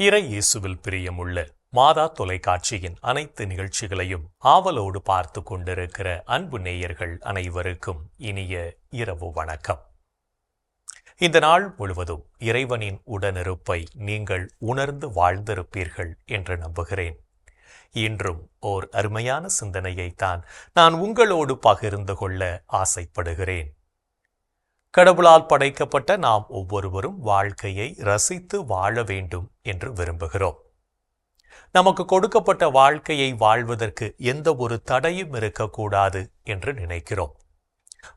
இறை இயேசுவில் பிரியமுள்ள மாதா தொலைக்காட்சியின் அனைத்து நிகழ்ச்சிகளையும் ஆவலோடு பார்த்து கொண்டிருக்கிற அன்பு நேயர்கள் அனைவருக்கும் இனிய இரவு வணக்கம். இந்த நாள் முழுவதும் இறைவனின் உடனிருப்பை நீங்கள் உணர்ந்து வாழ்ந்திருப்பீர்கள் என்று நம்புகிறேன். இன்றும் ஓர் அருமையான சிந்தனையைத்தான் நான் உங்களோடு பகிர்ந்து கொள்ள ஆசைப்படுகிறேன். கடவுளால் படைக்கப்பட்ட நாம் ஒவ்வொருவரும் வாழ்க்கையை ரசித்து வாழ வேண்டும் என்று விரும்புகிறோம். நமக்கு கொடுக்கப்பட்ட வாழ்க்கையை வாழ்வதற்கு எந்த ஒரு தடையும் இருக்கக்கூடாது என்று நினைக்கிறோம்.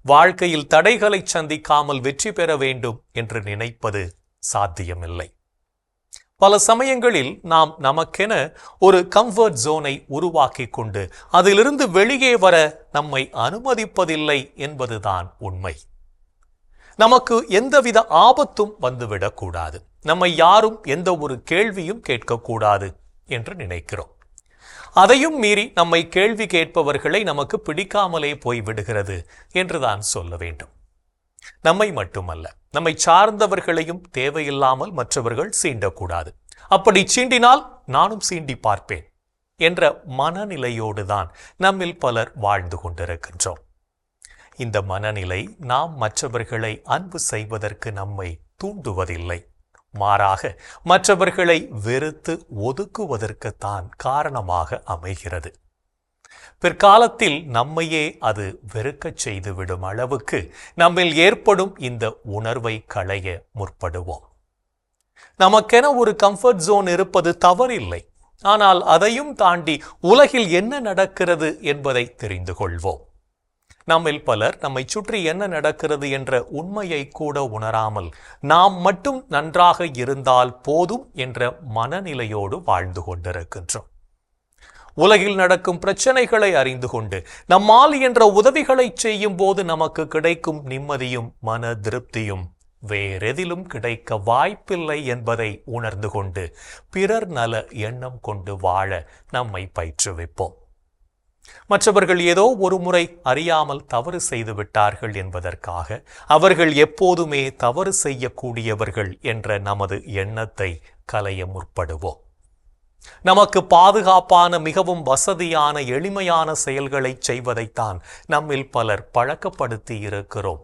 வாழ்க்கையில் தடைகளை சந்திக்காமல் வெற்றி பெற வேண்டும் என்று நினைப்பது சாத்தியமில்லை. பல சமயங்களில் நாம் நமக்கென ஒரு கம்ஃபர்ட் ஜோனை உருவாக்கி கொண்டு அதிலிருந்து வெளியே வர நம்மை அனுமதிப்பதில்லை என்பதுதான் உண்மை. நமக்கு எந்தவித ஆபத்தும் வந்துவிடக்கூடாது. நம்மை யாரும் எந்த ஒரு கேள்வியும் கேட்கக்கூடாது என்று நினைக்கிறோம். அதையும் மீறி நம்மை கேள்வி கேட்பவர்களை நமக்கு பிடிக்காமலே போய் விடுகிறது என்றுதான் சொல்ல வேண்டும். நம்மை மட்டுமல்ல நம்மை சார்ந்தவர்களையும் தேவையில்லாமல் மற்றவர்கள் சீண்டக்கூடாது. அப்படி சீண்டினால் நானும் சீண்டி பார்ப்பேன் என்ற மனநிலையோடுதான் நம்மில் பலர் வாழ்ந்து கொண்டிருக்கின்றோம். இந்த மனநிலை நாம் மற்றவர்களை அன்பு செய்வதற்கு நம்மை தூண்டுவதில்லை. மாறாக மற்றவர்களை வெறுத்து ஒதுக்குவதற்குத்தான் காரணமாக அமைகிறது. பிற்காலத்தில் நம்மையே அது வெறுக்கச் செய்துவிடும் அளவுக்கு நம்மில் ஏற்படும் இந்த உணர்வை களைய முற்படுவோம். நமக்கென ஒரு கம்ஃபர்ட் ஜோன் இருப்பது தவறில்லை. ஆனால் அதையும் தாண்டி உலகில் என்ன நடக்கிறது என்பதை தெரிந்து கொள்வோம். நம்மில் பலர் நம்மை சுற்றி என்ன நடக்கிறது என்ற உண்மையை கூட உணராமல் நாம் மட்டும் நன்றாக இருந்தால் போதும் என்ற மனநிலையோடு வாழ்ந்து கொண்டிருக்கின்றோம். உலகில் நடக்கும் பிரச்சனைகளை அறிந்து கொண்டு நம்மால் என்ற உதவிகளை செய்யும் போது நமக்கு கிடைக்கும் நிம்மதியும் மன திருப்தியும் வேறெதிலும் கிடைக்க வாய்ப்பில்லை என்பதை உணர்ந்து கொண்டு பிறர் நல எண்ணம் கொண்டு வாழ நம்மை பயிற்றுவிப்போம். மற்றவர்கள் ஏதோ ஒரு முறை அறியாமல் தவறு செய்து விட்டார்கள் என்பதற்காக அவர்கள் எப்போதுமே தவறு செய்யக்கூடியவர்கள் என்ற நமது எண்ணத்தை கலைய முற்படுவோம். நமக்கு பாதுகாப்பான மிகவும் வசதியான எளிமையான செயல்களை செய்வதைத்தான் நம்மில் பலர் பழக்கப்படுத்தி இருக்கிறோம்.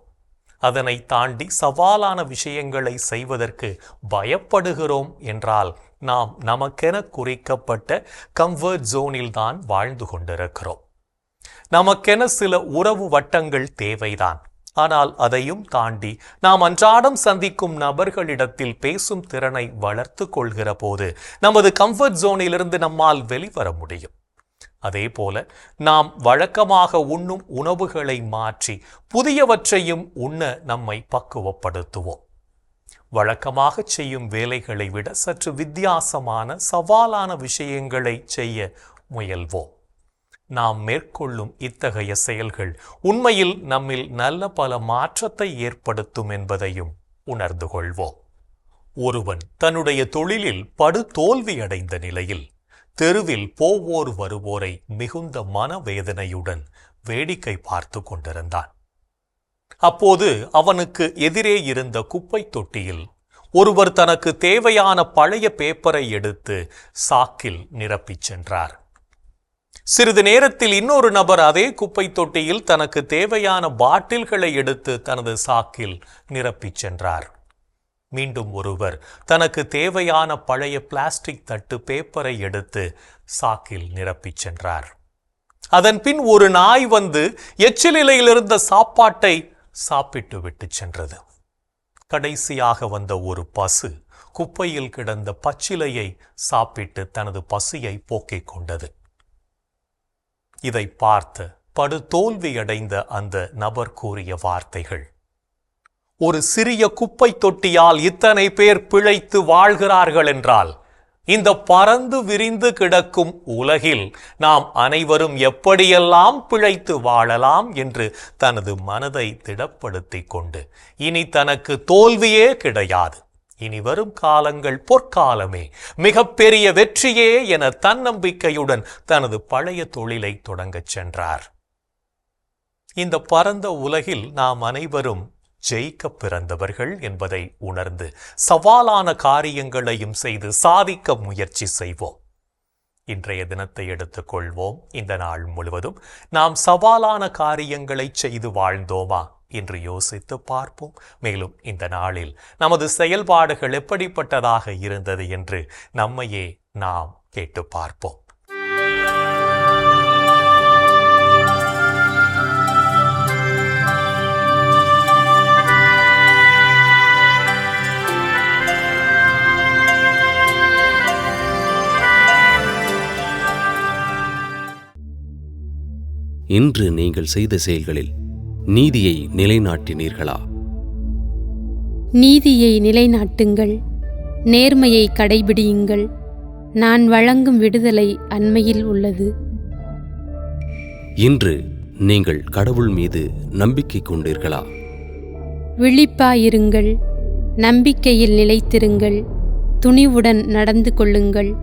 அதனை தாண்டி சவாலான விஷயங்களை செய்வதற்கு பயப்படுகிறோம் என்றால் நாம் நமக்கென குறிக்கப்பட்ட கம்ஃபர்ட் ஜோனில் தான் வாழ்ந்து கொண்டிருக்கிறோம். நமக்கென சில உறவு வட்டங்கள் தேவைதான். ஆனால் அதையும் தாண்டி நாம் அன்றாடம் சந்திக்கும் நபர்களிடத்தில் பேசும் திறனை வளர்த்து கொள்கிற போது நமது கம்ஃபர்ட் ஜோனிலிருந்து நம்மால் வெளிவர முடியும். அதே போல நாம் வழக்கமாக உண்ணும் உணவுகளை மாற்றி புதியவற்றையும் உண்ண நம்மை பக்குவப்படுத்துவோம். வழக்கமாக செய்யும் வேலைகளை விட சற்று வித்தியாசமான சவாலான விஷயங்களை செய்ய முயல்வோம். நாம் மேற்கொள்ளும் இத்தகைய செயல்கள் உண்மையில் நம்மில் நல்ல பல மாற்றத்தை ஏற்படுத்தும் என்பதையும் உணர்ந்து கொள்வோம். ஒருவன் தன்னுடைய தொழிலில் படு தோல்வியடைந்த நிலையில் தெருவில் போவோர் வருவோரை மிகுந்த மனவேதனையுடன் வேடிக்கை பார்த்து கொண்டிருந்தான். அப்போது அவனுக்கு எதிரே இருந்த குப்பை தொட்டியில் ஒருவர் தனக்கு தேவையான பழைய பேப்பரை எடுத்து சாக்கில் நிரப்பிச் சென்றார். சிறிது நேரத்தில் இன்னொரு நபர் அதே குப்பை தொட்டியில் தனக்கு தேவையான பாட்டில்களை எடுத்து தனது சாக்கில் நிரப்பிச் சென்றார். மீண்டும் ஒருவர் தனக்கு தேவையான பழைய பிளாஸ்டிக் தட்டு பேப்பரை எடுத்து சாக்கில் நிரப்பிச் சென்றார். அதன் பின் ஒரு நாய் வந்து எச்சிலிலையில் இருந்த சாப்பாட்டை சாப்பிட்டு விட்டு சென்றது. கடைசியாக வந்த ஒரு பசு குப்பையில் கிடந்த பச்சிலையை சாப்பிட்டு தனது பசியை போக்கிக் கொண்டது. இதை பார்த்து படு தோல்வியடைந்த அந்த நபர் கூறிய வார்த்தைகள். ஒரு சிறிய குப்பை தொட்டியால் இத்தனை பேர் பிழைத்து வாழ்கிறார்கள் என்றால் இந்த பறந்து விரிந்து கிடக்கும் உலகில் நாம் அனைவரும் எப்படியெல்லாம் பிழைத்து வாழலாம் என்று தனது மனதை திடப்படுத்திக் கொண்டு இனி தனக்கு தோல்வியே கிடையாது. இனி வரும் காலங்கள் பொற்காலமே மிகப்பெரிய வெற்றியே என தன்னம்பிக்கையுடன் தனது பழைய தொழிலை தொடங்கச் சென்றார். இந்த பரந்த உலகில் நாம் அனைவரும் ஜெயிக்க பிறந்தவர்கள் என்பதை உணர்ந்து சவாலான காரியங்களையும் செய்து சாதிக்க முயற்சி செய்வோம். இன்றைய தினத்தை எடுத்துக்கொள்வோம் இந்த நாள் முழுவதும் நாம் சவாலான காரியங்களை செய்து வாழ்ந்தோமா என்று யோசித்து பார்ப்போம். மேலும் இந்த நாளில் நமது செயல்பாடுகள் எப்படிப்பட்டதாக இருந்தது என்று நம்மையே நாம் கேட்டு பார்ப்போம். இன்று நீங்கள் செய்த செயல்களில் நீதியை நிலைநாட்டினீர்களா? நீதியை நிலைநாட்டுங்கள் நேர்மையை கடைபிடியுங்கள். நான் வழங்கும் விடுதலை அண்மையில் உள்ளது. இன்று நீங்கள் கடவுள் மீது நம்பிக்கை கொண்டீர்களா? விழிப்பாயிருங்கள் நம்பிக்கையில் நிலைத்திருங்கள் துணிவுடன் நடந்து கொள்ளுங்கள்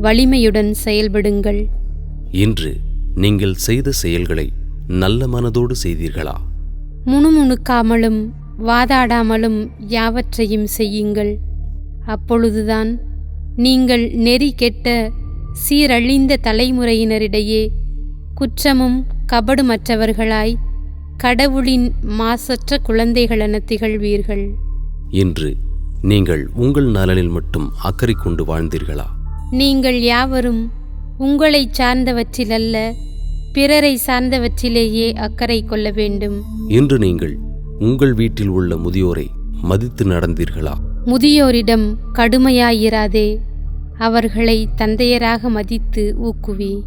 வலிமையுடன் செயல்படுங்கள். இன்று நீங்கள் செய்த செயல்களை நல்ல மனதோடு செய்தீர்களா? முணுமுணுக்காமலும் வாதாடாமலும் யாவற்றையும் செய்யுங்கள். அப்பொழுதுதான் நீங்கள் நெறி கெட்ட சீரழிந்த தலைமுறையினரிடையே குற்றமும் கபடுமற்றவர்களாய் கடவுளின் மாசற்ற குழந்தைகளென திகழ்வீர்கள். இன்று நீங்கள் உங்கள் நலனில் மட்டும் அக்கறை கொண்டு வாழ்ந்தீர்களா? நீங்கள் யாவரும் உங்களைச் சார்ந்தவற்றிலல்ல பிறரை சார்ந்தவற்றிலேயே அக்கறை கொள்ள வேண்டும். இன்று நீங்கள் உங்கள் வீட்டில் உள்ள முதியோரை மதித்து நடந்தீர்களா? முதியோரிடம் கடுமையாயிராதே. அவர்களை தந்தையராக மதித்து ஊக்குவி.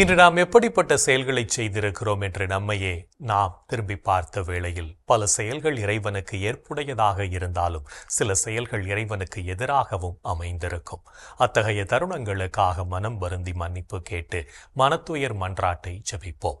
இன்று நாம் எப்படிப்பட்ட செயல்களை செய்திருக்கிறோம் என்று நம்மையே நாம் திரும்பி பார்த்த வேளையில் பல செயல்கள் இறைவனுக்கு ஏற்புடையதாக இருந்தாலும் சில செயல்கள் இறைவனுக்கு எதிராகவும் அமைந்திருக்கும். அத்தகைய தருணங்களுக்காக மனம் வருந்தி மன்னிப்பு கேட்டு மனத்துயர் மன்றாட்டை ஜெபிப்போம்.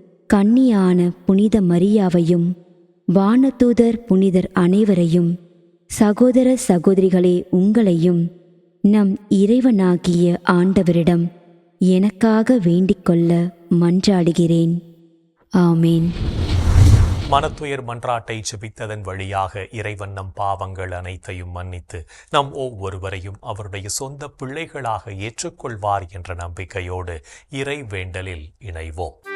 கன்னியான புனித மரியாவையும் வானதூதர் புனிதர் அனைவரையும் சகோதர சகோதரிகளே உங்களையும் நம் இறைவனாகிய ஆண்டவரிடம் எனக்காக வேண்டிக்கொள்ள மன்றாடுகிறேன். ஆமேன். மனத்துயர் மன்றாட்டை ஜெபித்ததன் வழியாக இறைவன் நம் பாவங்கள் அனைத்தையும் மன்னித்து நம் ஒவ்வொருவரையும் அவருடைய சொந்த பிள்ளைகளாக ஏற்றுக்கொள்வார் என்ற நம்பிக்கையோடு இறை வேண்டலில் இணைவோம்.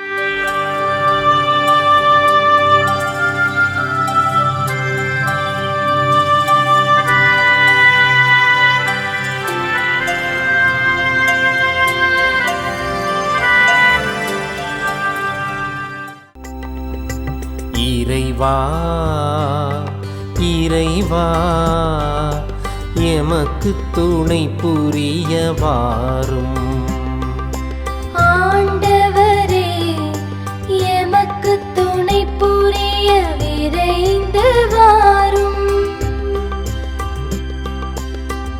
எமக்கு துணை புரிய வாரும் ஆண்டவரே எமக்கு துணை புரிய விரைந்து வாரும்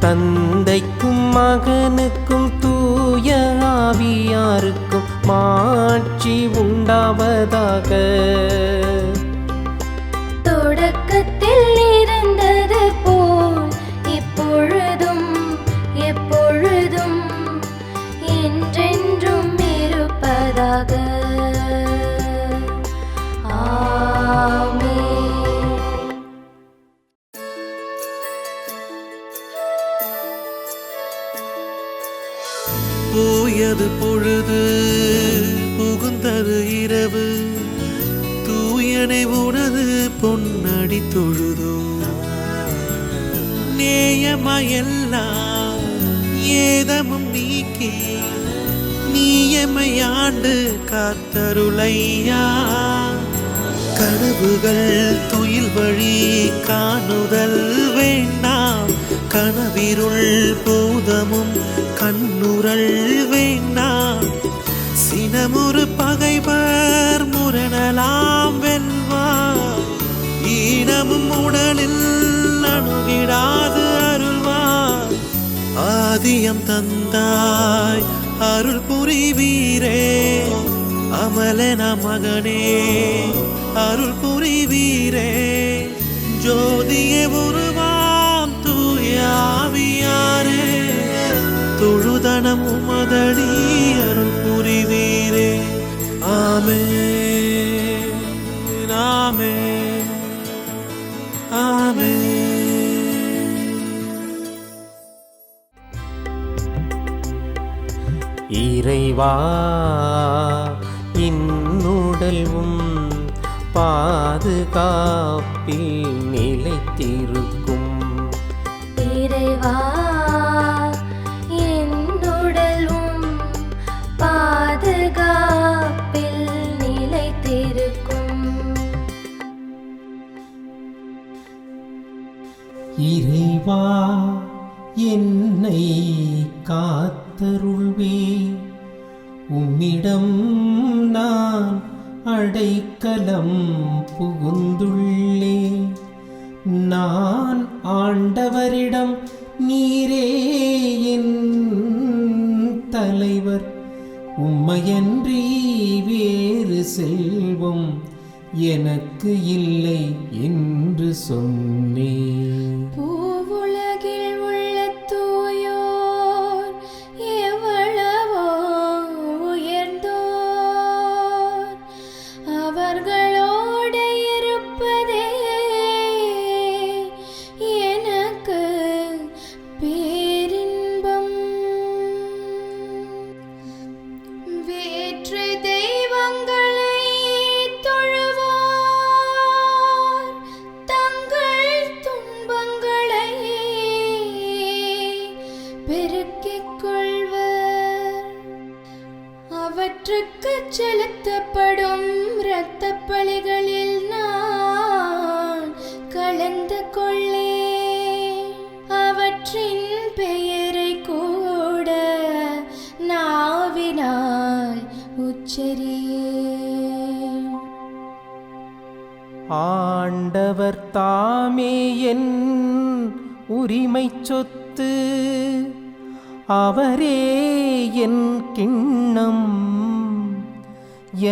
தந்தைக்கும் மகனுக்கும் தூய ஆவியாருக்கும் மாட்சி உண்டாவதாக. போயது பொழுது புகுந்தது இரவு. தூயனை உனது பொன்னடி தொழுதோ நேயமையெல்லாம் ஏதமும் நீக்கி நீயமையாண்டு காத்தருளையா. கனவுகள் துயில் வழி காணுதல் வேண்டாம் கனவிருள் பூதமும் கண்ணுரள் வேண்டா சினமுறு பகைவர் முரணலாம் வெல்வா. ஈனமும் உடலில் அணுகிடாது அருள்வா. ஆதியம் தந்தாய் அருள் புரிவீரே. அமலன மகனே அருள் புரிவீரே. ஜோதியே உருவா ஆவியாரே தொழுதனம் உமதடி அருள் புரிவீரே. ஆமே ஆமே ஆமே இறைவா இன்னுடல் உம் பாதுகாப்பில் இறைவா என்னை காத்தருள்வே. உம்மிடம் நான் அடைக்கலம் புகுந்துள்ளே. நான் ஆண்டவரிடம் நீரே என் தலைவர். உம்மையன்றி வேறு செல்வம் எனக்கு இல்லை என்று சொன்னேன்.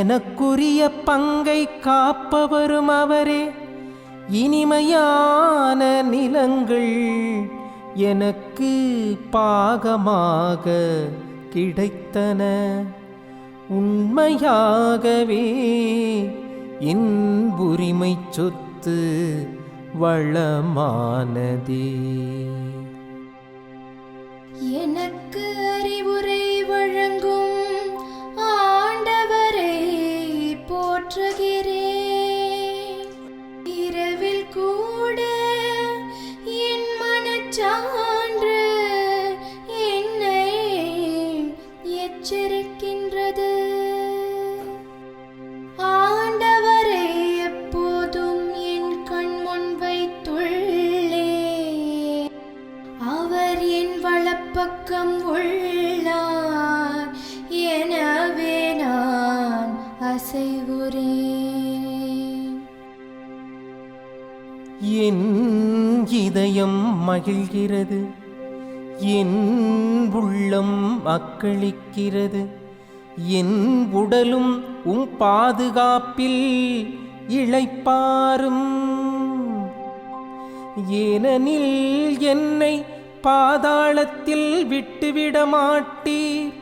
எனக்குரிய பங்கை காப்பவரும் அவரே. இனிமையான நிலங்கள் எனக்கு பாகமாக கிடைத்தன. உண்மையாகவே இன்புரிமை சொத்து வளமானதே. Portuguese. இதயம் மகிழ்கிறது. என் உள்ளம் அக்களிக்கிறது. என் உடலும் உம் பாதுகாப்பில் இழைப்பாரும். ஏனெனில் என்னை பாதாளத்தில் விட்டுவிட மாட்டீர்.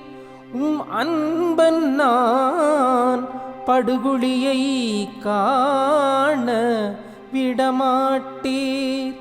உம் அன்பன் நான் படுகுழியை காண விடமாட்டீர்.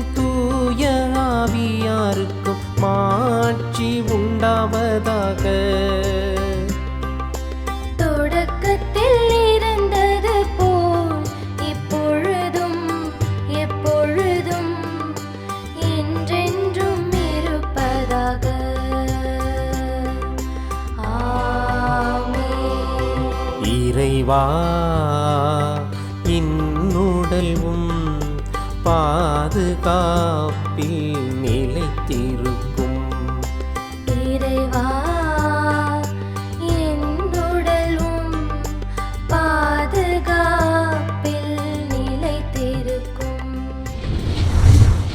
மாட்சி உண்டாவதாக. தொடக்கத்தில் இருந்தது போல் இப்பொழுதும் எப்பொழுதும் என்றென்றும் இருப்பதாக. இறைவா இன்னுடல்வும் பாதுகாப்பில்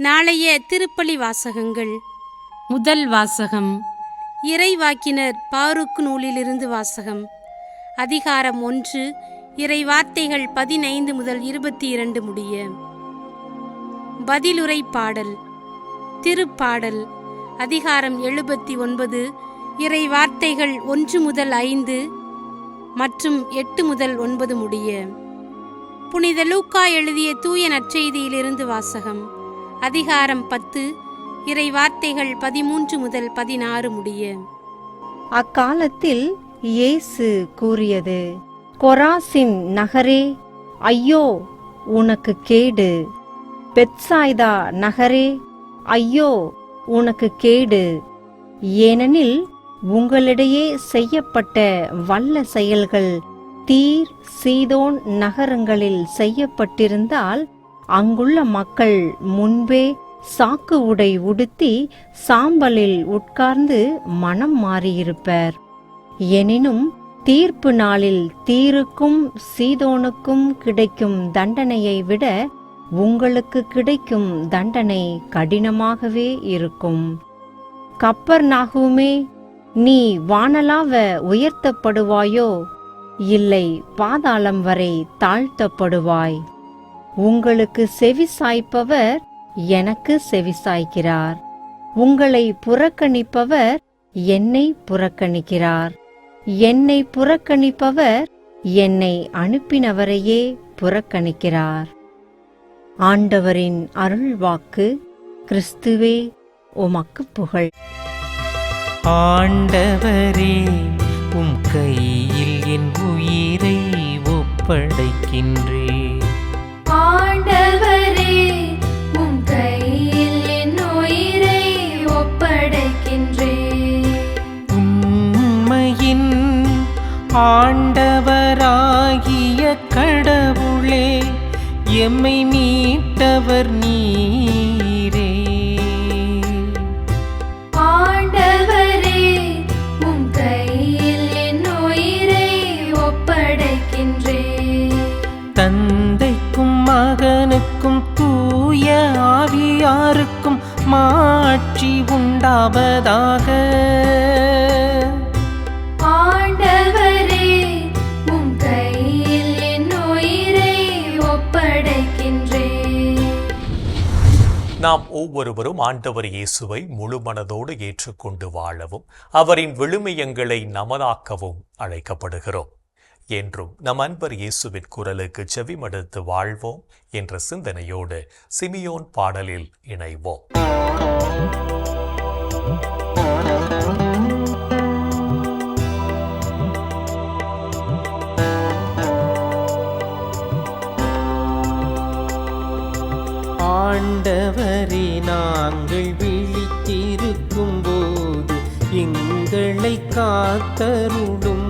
நாளைய திருப்பலி வாசகங்கள். முதல் வாசகம். இறைவாக்கினர் பாருக் நூலிலிருந்து வாசகம். அதிகாரம் ஒன்று இறை வார்த்தைகள் பதினைந்து முதல் இருபத்தி இரண்டு முடிய. பதிலுரை பாடல். திருப்பாடல். அதிகாரம் எழுபத்தி ஒன்பது இறை வார்த்தைகள் ஒன்று முதல் ஐந்து மற்றும் எட்டு முதல் ஒன்பது முடிய. புனித லூக்கா எழுதிய தூய நற்செய்தியிலிருந்து வாசகம். அதிகாரம் பத்து இறை வார்த்தைகள் பதிமூன்று முதல் பதினாறு முடிய. அக்காலத்தில் இயேசு கூறியது கொராசின் நகரே ஐயோ உனக்கு கேடு. பெட்சாய்தா நகரே ஐயோ உனக்கு கேடு. ஏனெனில் உங்களிடையே செய்யப்பட்ட வல்ல செயல்கள் தீர் சீதோன் நகரங்களில் செய்யப்பட்டிருந்தால் அங்குள்ள மக்கள் முன்பே சாக்கு உடை உடுத்தி சாம்பலில் உட்கார்ந்து மனம் மாறியிருப்பர். எனினும் தீர்ப்பு நாளில் தீருக்கும் சீதோனுக்கும் கிடைக்கும் தண்டனையை விட உங்களுக்கு கிடைக்கும் தண்டனை கடினமாகவே இருக்கும். கப்பர் நாகுமே நீ வானலாவ உயர்த்தப்படுவாயோ? இல்லை பாதாளம் வரை தாழ்த்தப்படுவாய். உங்களுக்கு செவி சாய்ப்பவர் எனக்கு செவி சாய்க்கிறார். உங்களை புறக்கணிப்பவர் என்னை புறக்கணிக்கிறார். என்னை புறக்கணிப்பவர் என்னை அனுப்பினவரையே புறக்கணிக்கிறார். ஆண்டவரின் அருள்வாக்கு கிறிஸ்துவே உமக்கு புகழ். ஆண்டவரே உம் கையில் என் உயிரை ஒப்படைக்கின்றேன். ஆண்டவராகிய கடவுளே எம்மை மீட்டவர் நீ. மகனுக்கும் தூய ஆவியாருக்கும் மாட்சி உண்டாவதாக. ஆண்டவரே உம் கையில் என் உயிரை ஒப்படைக்கின்றேன். நாம் ஒவ்வொருவரும் ஆண்டவர் இயேசுவை முழு மனதோடு ஏற்றுக்கொண்டு வாழவும் அவரின் விழுமியங்களை நமதாக்கவும் அழைக்கப்படுகிறோம். என்றும் நம் அன்பர் இயேசுவின் குரலுக்கு செவிமடுத்து வாழ்வோம் என்ற சிந்தனையோடு சிமியோன் பாடலில் இணைவோம். ஆண்டவரே நாங்கள் விழித்திருக்கும் போது எங்களை காத்தருடும்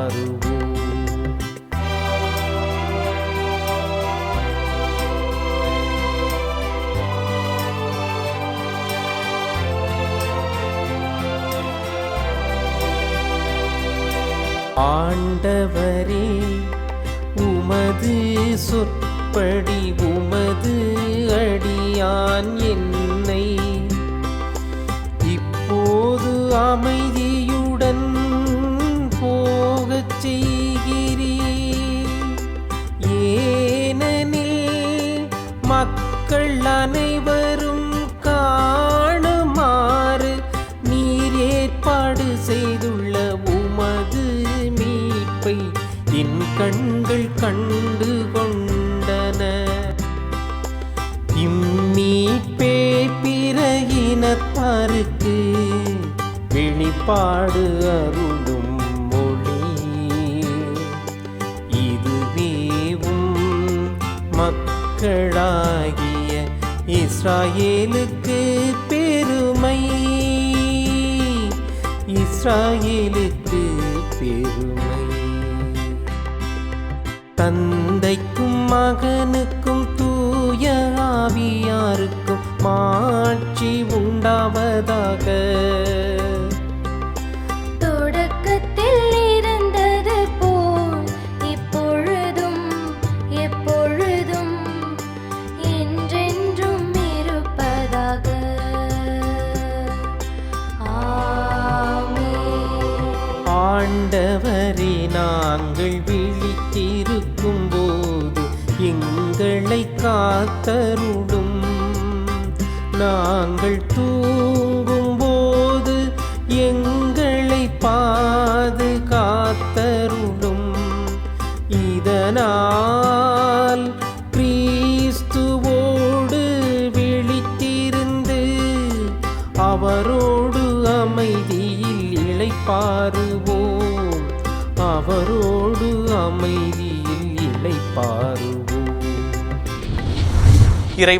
மக்கள் அனைவரும் காணுமாறு நீர் ஏற்பாடு செய்துள்ள உமது மீட்பை என் கண்கள் கண்டு கொண்டன. இம்மீட்பே பிற இனத்தாருக்கு வெளிப்பாடு அரு மக்களாகிய இஸ்ராயேலுக்கு பெருமை. இஸ்ராயேலுக்கு பெருமை. தந்தைக்கும் மகனுக்கும் தூய ஆவியாருக்கும் மாட்சி உண்டாவதாக.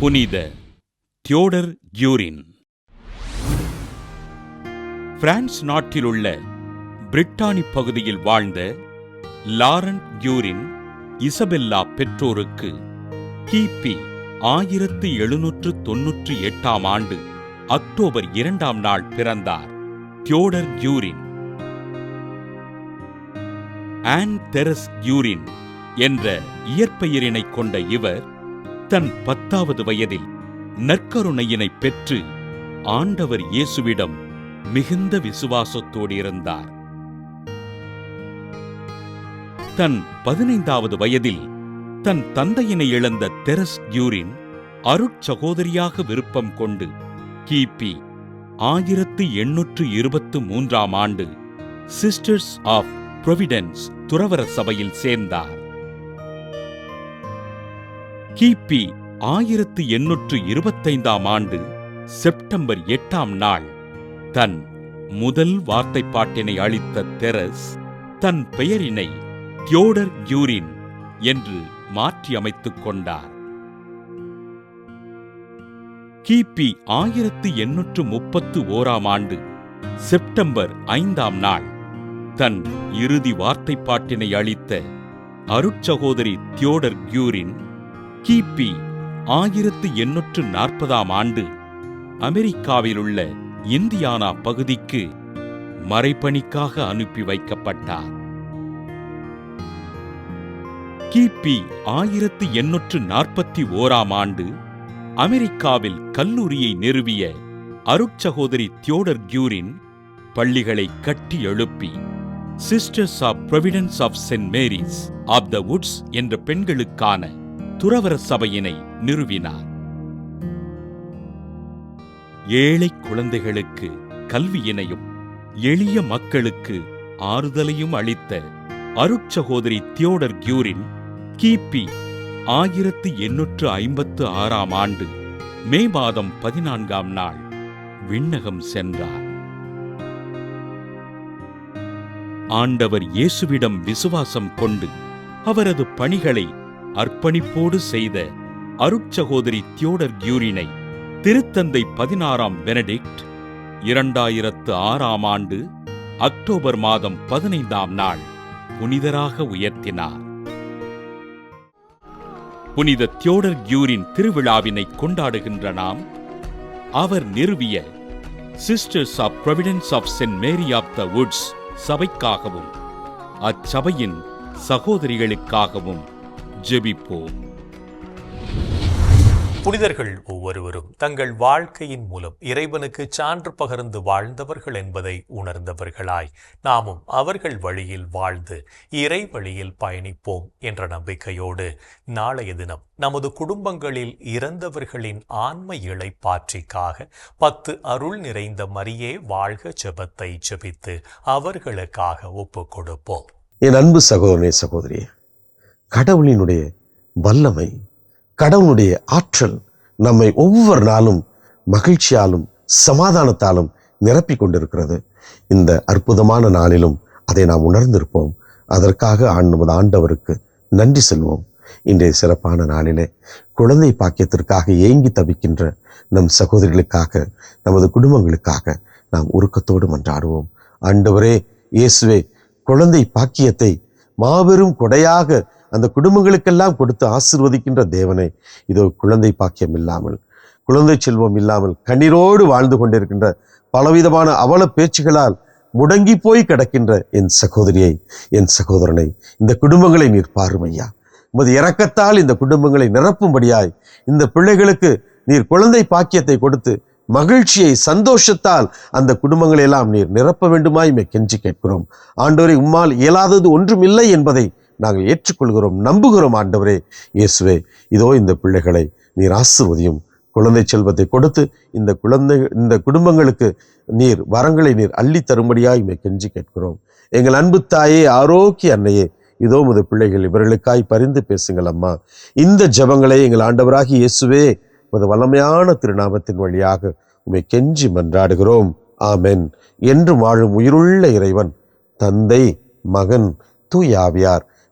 புனித தியோடர் ஜூரின். பிரான்ஸ் நாட்டிலுள்ள பிரிட்டானி பகுதியில் வாழ்ந்த லாரண்ட் ஜூரின் இசபெல்லா பெற்றோருக்கு கிபி ஆயிரத்து எழுநூற்று தொன்னூற்றி எட்டாம் ஆண்டு அக்டோபர் இரண்டாம் நாள் பிறந்தார் Theodore Jurin. Anne Therese Jurin என்ற இயற்பெயரினைக் கொண்ட இவர் தன் பத்தாவது வயதில் நற்கருணையினை பெற்று ஆண்டவர் இயேசுவிடம் மிகுந்த விசுவாசத்தோடு இருந்தார். தன் பதினைந்தாவது வயதில் தன் தந்தையினை இழந்த தெரஸ் கியூரின் அருட்சகோதரியாக விருப்பம் கொண்டு கிபி ஆயிரத்து எண்ணூற்று இருபத்து மூன்றாம் ஆண்டு சிஸ்டர்ஸ் ஆஃப் புரொவிடன்ஸ் துறவர சபையில் சேர்ந்தார். கிபி ஆயிரத்து எண்ணூற்று இருபத்தைந்தாம் ஆண்டு செப்டம்பர் எட்டாம் நாள். தன் முதல் வார்த்தைப்பாட்டினை அளித்த தெரஸ் தன் பெயரினை தியோடர் கியூரின் என்று மாற்றியமைத்துக் கொண்டார். கிபி ஆயிரத்து எண்ணூற்று முப்பத்து ஓராம் ஆண்டு செப்டம்பர் ஐந்தாம் நாள். தன் இறுதி வார்த்தைப்பாட்டினை அளித்த அருட்சகோதரி தியோடர் கியூரின் கிபி ஆயிரத்து எண்ணூற்று நாற்பதாம் ஆண்டு அமெரிக்காவிலுள்ள இந்தியானா பகுதிக்கு மறைப்பணிக்காக அனுப்பி வைக்கப்பட்டார். கிபி ஆயிரத்து எண்ணூற்று நாற்பத்தி ஓராம் ஆண்டு அமெரிக்காவில் கல்லூரியை நிறுவிய அருட்சகோதரி தியோடர் கியூரின் பள்ளிகளை கட்டி எழுப்பி sisters of providence of saint Mary's of the woods என்ற பெண்களுக்கான துறவர சபையினை நிறுவினார். ஏழை குழந்தைகளுக்கு கல்வியினையும் எளிய மக்களுக்கு ஆறுதலையும் அளித்த அருட்சகோதரி தியோடர் கியூரின் கிபி ஆயிரத்து எண்ணூற்று ஐம்பத்து ஆறாம் ஆண்டு மே மாதம் பதினான்காம் நாள் விண்ணகம் சென்றார். ஆண்டவர் இயேசுவிடம் விசுவாசம் கொண்டு அவரது பணிகளை அர்ப்பணிப்போடு செய்த அருட்சகோதரி தியோடர் கியூரினை திருத்தந்தை பதினாறாம் பெனடிக்ட் இரண்டாயிரத்து ஆறாம் ஆண்டு அக்டோபர் மாதம் பதினைந்தாம் நாள் புனிதராக உயர்த்தினார். புனித தியோடர் கியூரின் திருவிழாவினை கொண்டாடுகின்ற நாம் அவர் நிறுவிய sisters of providence of saint Mary of the woods சபைக்காகவும் அச்சபையின் சகோதரிகளுக்காகவும் ஜெபிப்போம். புனிதர்கள் ஒவ்வொருவரும் தங்கள் வாழ்க்கையின் மூலம் இறைவனுக்கு சான்று பகர்ந்து வாழ்ந்தவர்கள் என்பதை உணர்ந்தவர்களாய் நாமும் அவர்கள் வழியில் வாழ்ந்து இறை வழியில் பயணிப்போம் என்ற நம்பிக்கையோடு நாளைய தினம் நமது குடும்பங்களில் இறந்தவர்களின் ஆன்ம இழைப்பாற்றிக்காக பத்து அருள் நிறைந்த மரியே வாழ்க ஜெபத்தை ஜெபித்து அவர்களுக்காக ஒப்புக் கொடுப்போம் என் அன்பு சகோதரனே சகோதரியே கடவுளினுடைய வல்லமை கடவுளுடைய ஆற்றல் நம்மை ஒவ்வொரு நாளும் மகிழ்ச்சியாலும் சமாதானத்தாலும் நிரப்பிக் கொண்டிருக்கிறது. இந்த அற்புதமான நாளிலும் அதை நாம் உணர்ந்திருப்போம். அதற்காக ஆண் நமது ஆண்டவருக்கு நன்றி செல்வோம். இன்றைய சிறப்பான நாளிலே குழந்தை பாக்கியத்திற்காக ஏங்கி தவிக்கின்ற நம் சகோதரிகளுக்காக நமது குடும்பங்களுக்காக நாம் உருக்கத்தோடு மன்றாடுவோம். ஆண்டவரே இயேசுவே குழந்தை பாக்கியத்தை மாபெரும் கொடையாக அந்த குடும்பங்களுக்கெல்லாம் கொடுத்து ஆசிர்வதிக்கின்ற தேவனை. இதோ குழந்தை பாக்கியம் இல்லாமல் குழந்தை செல்வம் இல்லாமல் கண்ணீரோடு வாழ்ந்து கொண்டிருக்கின்ற பலவிதமான அவல பேச்சுகளால் முடங்கி போய் கிடக்கின்ற என் சகோதரியை என் சகோதரனை இந்த குடும்பங்களை நீர் பாருமையா. உமது இறக்கத்தால் இந்த குடும்பங்களை நிரப்பும்படியாய் இந்த பிள்ளைகளுக்கு நீர் குழந்தை பாக்கியத்தை கொடுத்து மகிழ்ச்சியை சந்தோஷத்தால் அந்த குடும்பங்களை எல்லாம் நீர் நிரப்ப வேண்டுமாய் மே கெஞ்சி கேட்கிறோம். ஆண்டோரை உம்மால் இயலாதது ஒன்றும் இல்லை என்பதை நாங்கள் ஏற்றுக்கொள்கிறோம் நம்புகிறோம் ஆண்டவரே இயேசுவே. இதோ இந்த பிள்ளைகளை நீர் ஆசிர்வதியும். குழந்தை செல்வத்தை கொடுத்து இந்த குழந்தை இந்த குடும்பங்களுக்கு நீர் வரங்களை நீர் அள்ளி தரும்படியாய் இமை கெஞ்சி கேட்கிறோம். எங்கள் அன்பு தாயே ஆரோக்கிய அன்னையே இதோ முது பிள்ளைகள் இவர்களுக்காய் பரிந்து பேசுங்கள் அம்மா. இந்த ஜெபங்களை எங்கள் ஆண்டவராகி இயேசுவே உமது வல்லமையான திருநாமத்தின் வழியாக உமை கெஞ்சி மன்றாடுகிறோம். ஆமென். என்று வாழும் உயிருள்ள இறைவன் தந்தை மகன் தூயாவியார்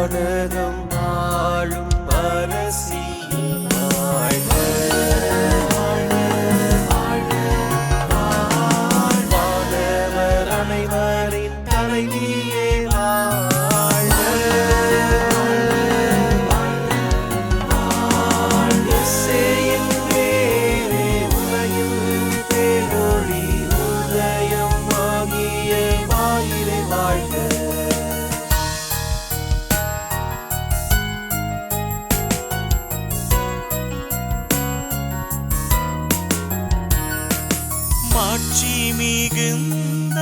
வானகம் ஆளும் அரசியல் மாட்சி மிகுந்த